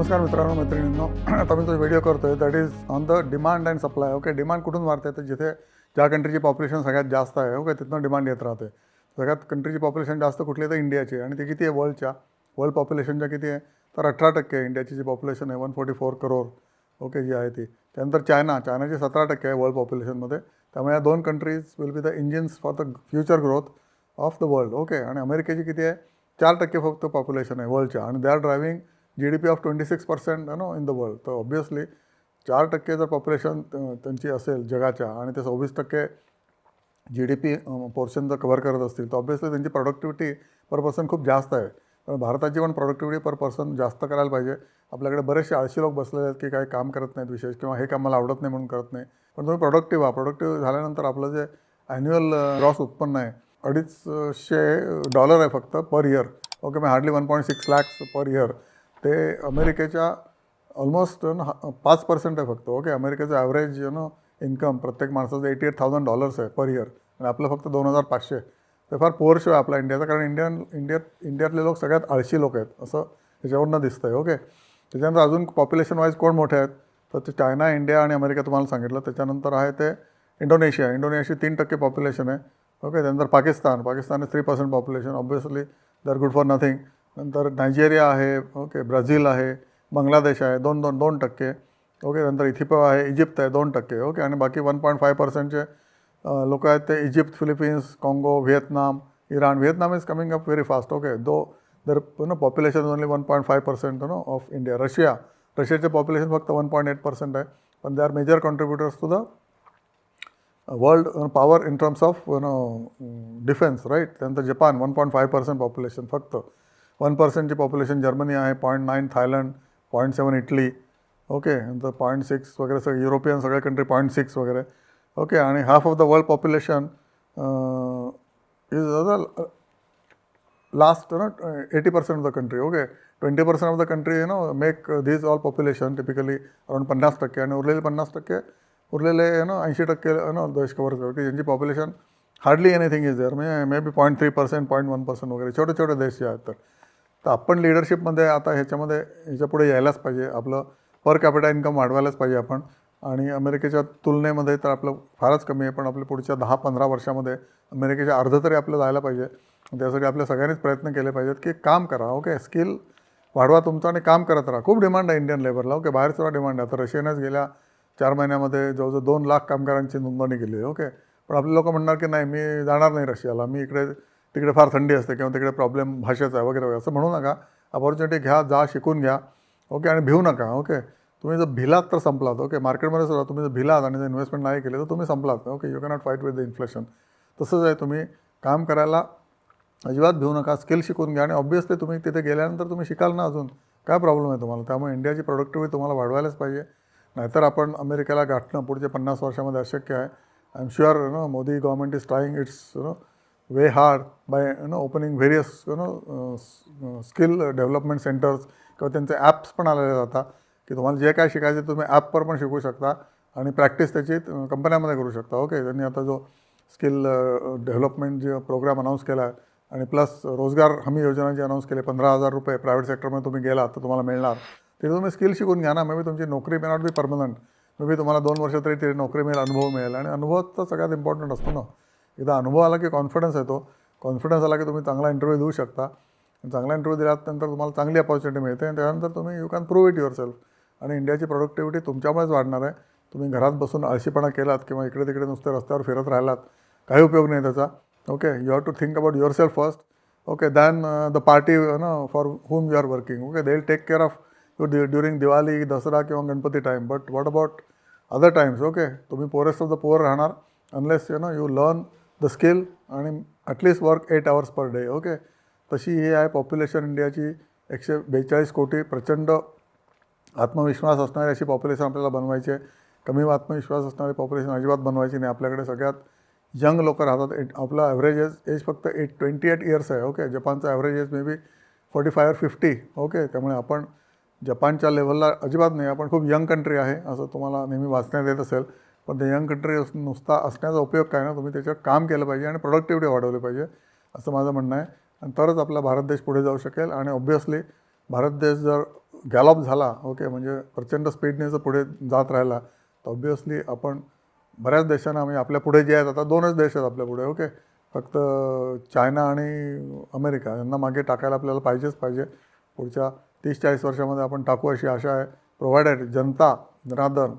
नमस्कार मित्रांनो मैत्रिणींनो. आता मी जो व्हिडिओ करतोय. That is on the demand and supply okay demand कुठून वाढते? तर जिथे ज्या कंट्रीची पॉप्युलेशन सगळ्यात जास्त आहे ओके तिथनं डिमांड येत राहते. सगळ्यात कंट्रीची पॉप्युलेशन जास्त कुठली तर इंडियाची आणि ती किती आहे? वर्ल्डच्या वर्ल्ड पॉप्युलेशनच्या किती आहे? तर अठरा टक्के आहे. इंडियाची जी पॉप्युलेशन आहे one forty four crore okay जी आहे ती. त्यानंतर चायना चायनाची सतरा टक्के आहे वर्ल्ड पॉप्युलेशनमध्ये त्यामुळे या दोन countries will be the engines for the future growth of the world okay आणि अमेरिकेची किती आहे? चार टक्के फक्त पॉप्युलेशन आहे वर्ल्डच्या आणि they are driving G D P of twenty six percent know in the world तर ऑब्वियसली चार टक्के जर पॉप्युलेशन त्यांची असेल जगाच्या आणि ते सव्वीस टक्के जी डी पी पोर्शन जर कव्हर करत असतील तर ऑब्वियसली त्यांची प्रोडक्टिव्हिटी पर पर्सन खूप जास्त आहे. पण भारताची पण प्रोडक्टिव्हिटी पर पर्सन जास्त करायला पाहिजे. आपल्याकडे बरेचसे आळशी लोक बसलेले आहेत की काही काम करत नाहीत विशेष किंवा हे काम मला आवडत नाही म्हणून करत नाही. पण तुम्ही प्रोडक्टिव्ह व्हा. प्रोडक्टिव्ह झाल्यानंतर आपलं जे ॲन्युअल ग्रॉस उत्पन्न आहे अडीचशे डॉलर आहे फक्त पर इयर ओके मी hardly one point six lakhs per year ते अमेरिकेच्या ऑलमोस्ट पाच पर्सेंट आहे फक्त. ओके अमेरिकेचं ॲव्हरेज यु नो इन्कम प्रत्येक माणसाचं एटी एट थाउजंड डॉलर्स आहे पर इयर आणि आपलं फक्त दोन हजार पाचशे ते फार पोअर शो आहे आपला इंडियाचा कारण इंडियन इंडियात इंडियातले लोक सगळ्यात आळशी लोक आहेत असं त्याच्यावरनं दिसतं आहे ओके त्याच्यानंतर अजून पॉप्युलेशन वाईज कोण मोठे आहेत? तर ते चायना इंडिया आणि अमेरिका तुम्हाला सांगितलं. त्याच्यानंतर आहे ते इंडोनेशिया इंडोनेशिया तीन टक्के पॉप्युलेशन आहे. ओके त्यानंतर Pakistan. Pakistan three percent population obviously they are good for nothing नंतर नायजेरिया आहे ओके ब्राझील आहे बांगलादेश आहे दोन दोन दोन टक्के ओके नंतर इथिपो आहे इजिप्त आहे दोन टक्के ओके आणि बाकी वन पॉईंट फाय पर्सेंटचे लोक आहेत ते इजिप्त फिलिपिन्स काँगो Vietnam Iran Vietnam is coming up very fast okay though there know population only one point five percent know of India Russia रशियाचे पॉप्युलेशन फक्त वन पॉईंट एट पर्सेंट आहे पण they are major contributors to the world power in terms of know defence right त्यानंतर Japan one point five percent population फक्त. One पर्सेंटची population Germany आहे point nine Thailand point seven Italy okay नंतर point six वगैरे सगळे European सगळ्या country point six वगैरे. Okay आणि half of the world population is the last ना eighty percent of the country okay twenty percent of the country you know make these all population typically around पन्नास टक्के. आणि उरलेले पन्नास टक्के उरलेले यू नो ऐंशी टक्के यू नो देश कवर करते ज्यांची population hardly anything is there may may be point three percent point one percent वगैरे. छोटे छोटे देश जे आहेत तर. तर आपण लिडरशिपमध्ये आता ह्याच्यामध्ये ह्याच्यापुढे यायलाच पाहिजे. आपलं पर कॅपिटा इन्कम वाढवायलाच पाहिजे आपण. आणि अमेरिकेच्या तुलनेमध्ये तर आपलं फारच कमी आहे पण आपल्या पुढच्या दहा पंधरा वर्षामध्ये अमेरिकेच्या अर्ध तरी आपलं जायला पाहिजे. त्यासाठी आपल्या सगळ्यांनीच प्रयत्न केले पाहिजेत की काम करा ओके? स्किल वाढवा तुमचं आणि काम करत राहा. खूप डिमांड आहे इंडियन लेबरला ओके? बाहेर सुद्धा डिमांड आहे. आता रशियानेच गेल्या चार महिन्यामध्ये जवळजवळ दोन लाख कामगारांची नोंदणी केली आहे ओके? पण आपले लोक म्हणणार की नाही मी जाणार नाही रशियाला. मी इकडे तिकडे फार थंडी असते किंवा तिकडे प्रॉब्लेम भाषेचा आहे वगैरे वगैरे असं म्हणू नका. अपॉर्च्युनिटी घ्या जा शिकून घ्या. ओके आणि भिवू नका. ओके तुम्ही जर भिलात तर संपलात. ओके मार्केटमध्ये सुद्धा तुम्ही जर भिलात आणि जर इन्व्हेस्टमेंट नाही केली तर तुम्ही संपलात. Okay you cannot fight with the inflation तसंच आहे तुम्ही काम करायला अजिबात भिवू नका. स्किल शिकून घ्या. आणि ऑब्वियसली तुम्ही तिथे गेल्यानंतर तुम्ही शिकाल ना अजून. काय प्रॉब्लेम आहे तुम्हाला? त्यामुळे इंडियाची प्रोडक्टिव्हिटी तुम्हाला वाढवायलाच पाहिजे. नाहीतर आपण अमेरिकेला गाठणं पुढच्या पन्नास वर्षामध्ये अशक्य आहे. I am sure know Modi government is trying its you know way hard by you know opening various you know skill development centres किंवा त्यांचे ॲप्स पण आलेले जातात की तुम्हाला जे काय शिकायचे तुम्ही ॲपवर पण शिकू शकता आणि प्रॅक्टिस त्याची कंपन्यामध्ये करू शकता. ओके त्यांनी आता जो स्किल डेव्हलपमेंट जे प्रोग्राम अनाऊन्स केला आहे आणि प्लस रोजगार हमी योजना जी अनाऊन्स केली पंधरा हजार रुपये प्रायव्हेट सेक्टरमध्ये तुम्ही गेलात तर तुम्हाला मिळणार. तिथे तुम्ही स्किल शिकून घ्या ना. मे बी तुमची नोकरी may not be permanent may be तुम्हाला दोन वर्ष तरी तिथे नोकरी मिळेल अनुभव मिळेल. आणि अनुभव तर सगळ्यात इम्पॉर्टंट असतो ना. एकदा अनुभव आला की कॉन्फिडन्स येतो. कॉन्फिडन्स आला की तुम्ही चांगला इंटरव्ह्यू देऊ शकता. चांगला इंटरव्ह्यू दिल्यानंतर तुम्हाला चांगली अपॉर्च्युनिटी मिळते आणि त्यानंतर तुम्ही you can prove it yourself आणि इंडियाची प्रोडक्टिव्हिटी तुमच्यामुळेच वाढणार आहे. तुम्ही घरात बसून आळशीपणा केलात किंवा इकडे तिकडे नुसते रस्त्यावर फिरत राहिलात काही उपयोग नाही त्याचा. Okay you have to think about yourself first okay then the party know for whom you are working okay they will take care of you during Diwali Dussehra किंवा Ganpati time but what about other times okay तुम्ही poorest of the poor राहणार. Unless you know you learn the skill आणि at least work eight hours per day okay तशी ही आहे population इंडियाची एकशे बेचाळीस कोटी प्रचंड आत्मविश्वास असणारी अशी पॉप्युलेशन आपल्याला बनवायची आहे. कमी आत्मविश्वास असणारी पॉप्युलेशन अजिबात बनवायची नाही आपल्याकडे. सगळ्यात यंग लोक राहतात. एट आपला ॲव्हरेज एज एज फक्त एट ट्वेंटी एट इयर्स आहे okay जपानचा average age may be forty five fifty okay त्यामुळे आपण जपानच्या लेवलला अजिबात नाही. आपण खूप यंग कंट्री आहे असं तुम्हाला नेहमी वाचण्यात येत असेल. पण ते यंग कंट्री नुसता असण्याचा उपयोग काय ना तुम्ही त्याच्यावर काम केलं पाहिजे आणि प्रोडक्टिव्हिटी वाढवली पाहिजे असं माझं म्हणणं आहे. आणि तरच आपला भारत देश पुढे जाऊ शकेल आणि ऑब्वियसली भारत देश जर गॅलॉप झाला ओके म्हणजे प्रचंड स्पीडने जर पुढे जात राहिला तर ऑब्व्हियसली आपण बऱ्याच देशांना म्हणजे आपल्या पुढे जे आहेत आता दोनच देश आहेत आपल्या पुढे ओके फक्त चायना आणि अमेरिका यांना मागे टाकायला आपल्याला पाहिजेच पाहिजे. पुढच्या तीस चाळीस वर्षामध्ये आपण टाकू अशी आशा आहे. प्रोव्हायडेड जनता Janardan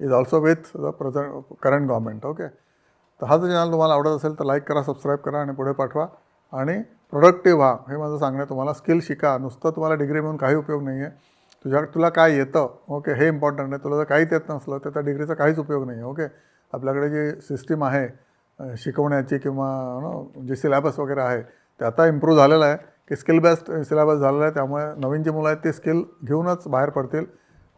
is also with the present current government okay तर हा जर चॅनल तुम्हाला आवडत असेल तर लाईक करा सबस्क्राईब करा आणि पुढे पाठवा. आणि प्रोडक्टिव्ह व्हा हे माझं सांगणं तुम्हाला स्किल शिका. नुसतं तुम्हाला डिग्री मिळून काही उपयोग नाही आहे तुझ्या तुला काय येतं ओके हे इम्पॉर्टंट आहे तुला जर काहीच येत नसलं तर त्या डिग्रीचा काहीच उपयोग नाही आहे ओके आपल्याकडे जी सिस्टीम आहे शिकवण्याची किंवा नो जे सिलॅबस वगैरे आहे ते आता इम्प्रूव्ह झालेलं आहे. की स्किल बेस्ड सिलॅबस झालेला आहे. त्यामुळे नवीन जी मुलं आहेत ते स्किल घेऊनच बाहेर पडतील.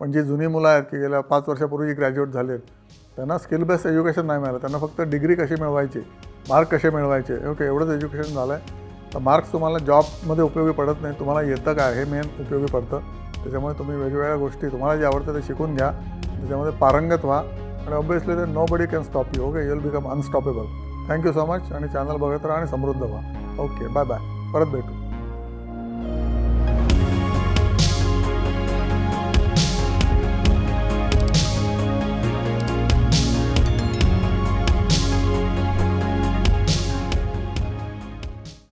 पण जी जुनी मुलं आहेत की गेल्या पाच वर्षापूर्वी ग्रॅज्युएट झाले आहेत त्यांना स्किल बेस्ड एज्युकेशन नाही मिळालं. त्यांना फक्त डिग्री कशी मिळवायची मार्क कसे मिळवायचे ओके एवढंच एज्युकेशन झालं आहे तर मार्क्स तुम्हाला जॉबमध्ये उपयोगी पडत नाही तुम्हाला येतं काय हे मेन उपयोगी पडतं. त्याच्यामुळे तुम्ही वेगवेगळ्या गोष्टी तुम्हाला जे आवडतं ते शिकून घ्या. त्याच्यामध्ये पारंगत व्हा. आणि ऑब्वियसली ते nobody can stop you okay will become unstoppable thank you so much आणि चॅनल बघत राहा आणि समृद्ध व्हा. ओके बाय बाय परत भेटू.